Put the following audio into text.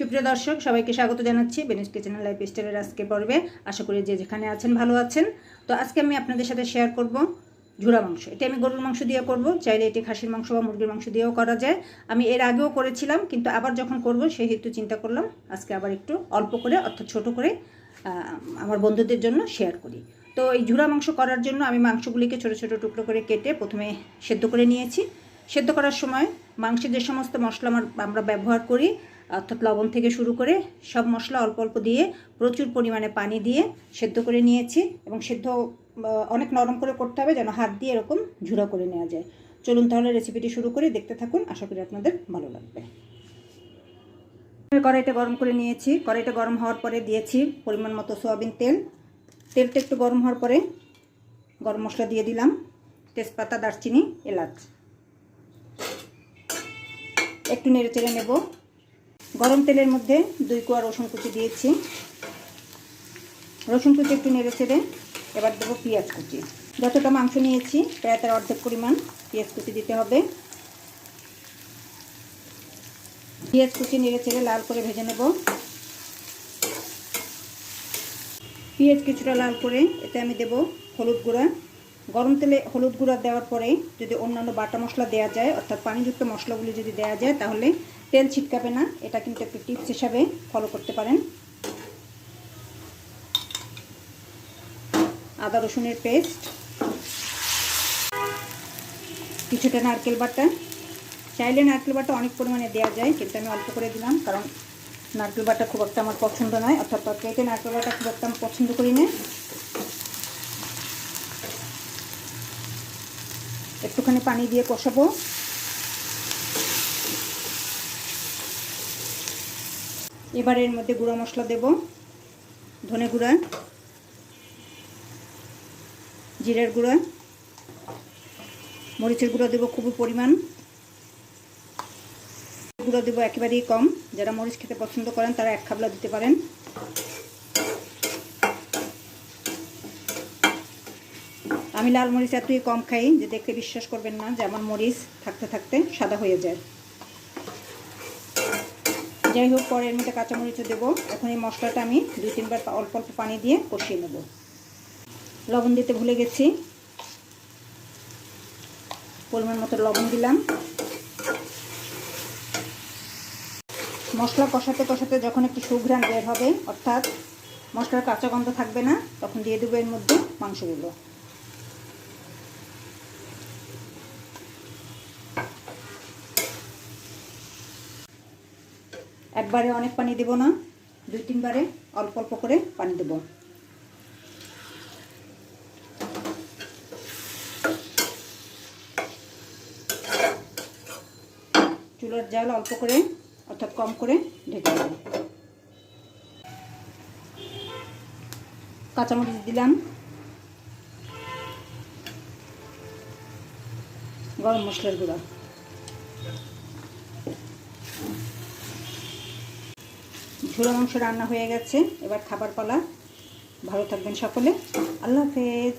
সুপ্রিয় দর্শক, সবাইকে স্বাগত জানাচ্ছি বেনিস কিচেন লাইফ স্টাইলের আজকে পর্বে। আশা করি যে যেখানে আছেন ভালো আছেন। তো আজকে আমি আপনাদের সাথে শেয়ার করব ঝুরা মাংস। এটা আমি গরুর মাংস দিয়ে করব, চাইলে এটি খাসির মাংস বা মুরগির মাংস দিয়েও করা যায়। আমি এর আগেও করেছিলাম, কিন্তু আবার যখন করব সেই হেতু চিন্তা করলাম, আজকে আবার একটু অল্প করে অর্থাৎ ছোট করে আমার বন্ধুদের জন্য শেয়ার করি। তো এই ঝুরা মাংস করার জন্য আমি মাংসগুলিকে ছোট ছোট টুকরো করে কেটে প্রথমে সেদ্ধ করে নিয়েছি। সেদ্ধ করার সময় মাংসে যে সমস্ত মশলা আমরা ব্যবহার করি অর্থাৎ লবণ থেকে শুরু করে সব মশলা অল্প অল্প দিয়ে প্রচুর পরিমাণে পানি দিয়ে সেদ্ধ করে নিয়েছি এবং সেদ্ধ অনেক নরম করে করতে হবে যেন হাত দিয়ে এরকম ঝুড়ো করে নেওয়া যায়। চলুন তাহলে রেসিপিটি শুরু করে, দেখতে থাকুন, আশা করি আপনাদের ভালো লাগবে। কড়াইটা গরম করে নিয়েছি। কড়াইটা গরম হওয়ার পরে দিয়েছি পরিমাণ মতো সয়াবিন তেল। তেলটা একটু গরম হওয়ার পরে গরম মশলা দিয়ে দিলাম। তেজপাতা, দারচিনি, এলাচ। একটু নেড়ে চেড়ে নেব। গরম তেলের মধ্যে দুই কোয়া রসুন কুচি দিয়েছি। রসুন কুচি একটু নেড়ে চেড়ে এবার দেবো পেঁয়াজ কুচি। যতটা মাংস নিয়েছি, প্রায় তার অর্ধেক পরিমাণ পেঁয়াজ কুচি দিতে হবে। পেঁয়াজ কুচি নেড়ে চেড়ে লাল করে ভেজে নেব। পেঁয়াজ কিছুটা লাল করে এতে আমি দেব হলুদ গুঁড়া। গরম তেলে হলুদ গুঁড়া দেওয়ার পরে যদি অন্যান্য বাটা মশলা দেওয়া যায়, অর্থাৎ পানিযুক্ত মশলাগুলি যদি দেওয়া যায়, তাহলে তেল ছিটকাবে না। এটা কিন্তু একটু টিপস হিসাবে ফলো করতে পারেন। আদা, রসুনের পেস্ট, কিছুটা নারকেল বাটা। চাইলে নারকেল বাটা অনেক পরিমাণে দেওয়া যায়, কিন্তু আমি অল্প করে দিলাম, কারণ নারকেল বাটা খুব একটা আমার পছন্দ নয়, অর্থাৎ তরকারিতে নারকেল বাটা খুব একটা আমি পছন্দ করি না। একটুখানি পানি দিয়ে কষাবো। এবার এর মধ্যে গুঁড়া মশলা দেব, ধনে গুঁড়া, জিরের গুঁড়া, মরিচের গুঁড়া দেবো খুবই পরিমাণ। গুঁড়ো দেবো একেবারেই কম, যারা মরিচ খেতে পছন্দ করেন তারা এক খাবলা দিতে পারেন। আমি লাল মরিচ এতই কম খাই, যে দেখে বিশ্বাস করবেন না, যে আমার মরিচ থাকতে থাকতে সাদা হয়ে যায়। যাই হোক পরে এর মধ্যে কাঁচামরিচও দেবো। এখন এই মশলাটা আমি দুই তিনবার অল্প অল্প পানি দিয়ে কষিয়ে নেব। লবণ দিতে ভুলে গেছি। পরিমাণ মতো লবণ দিলাম। মশলা কষাতে কষাতে যখন একটু সুঘ্রাণ বের হবে, অর্থাৎ মশলার কাঁচা গন্ধ থাকবে না, তখন দিয়ে দেবো এর মধ্যে মাংসগুলো। একবারে অনেক পানি দেব না, দুই তিনবারে অল্প অল্প করে পানি দেব। চুলার জাল অল্প করে অর্থাৎ কম করে ঢেকে দেব। কাঁচামরিচ দিলাম। গরম মশলার গুঁড়া। ঝোড়ো মাংস রান্না হয়ে গেছে। এবার খাবার পালা। ভালো থাকবেন সকলে। আল্লাহ হাফেজ।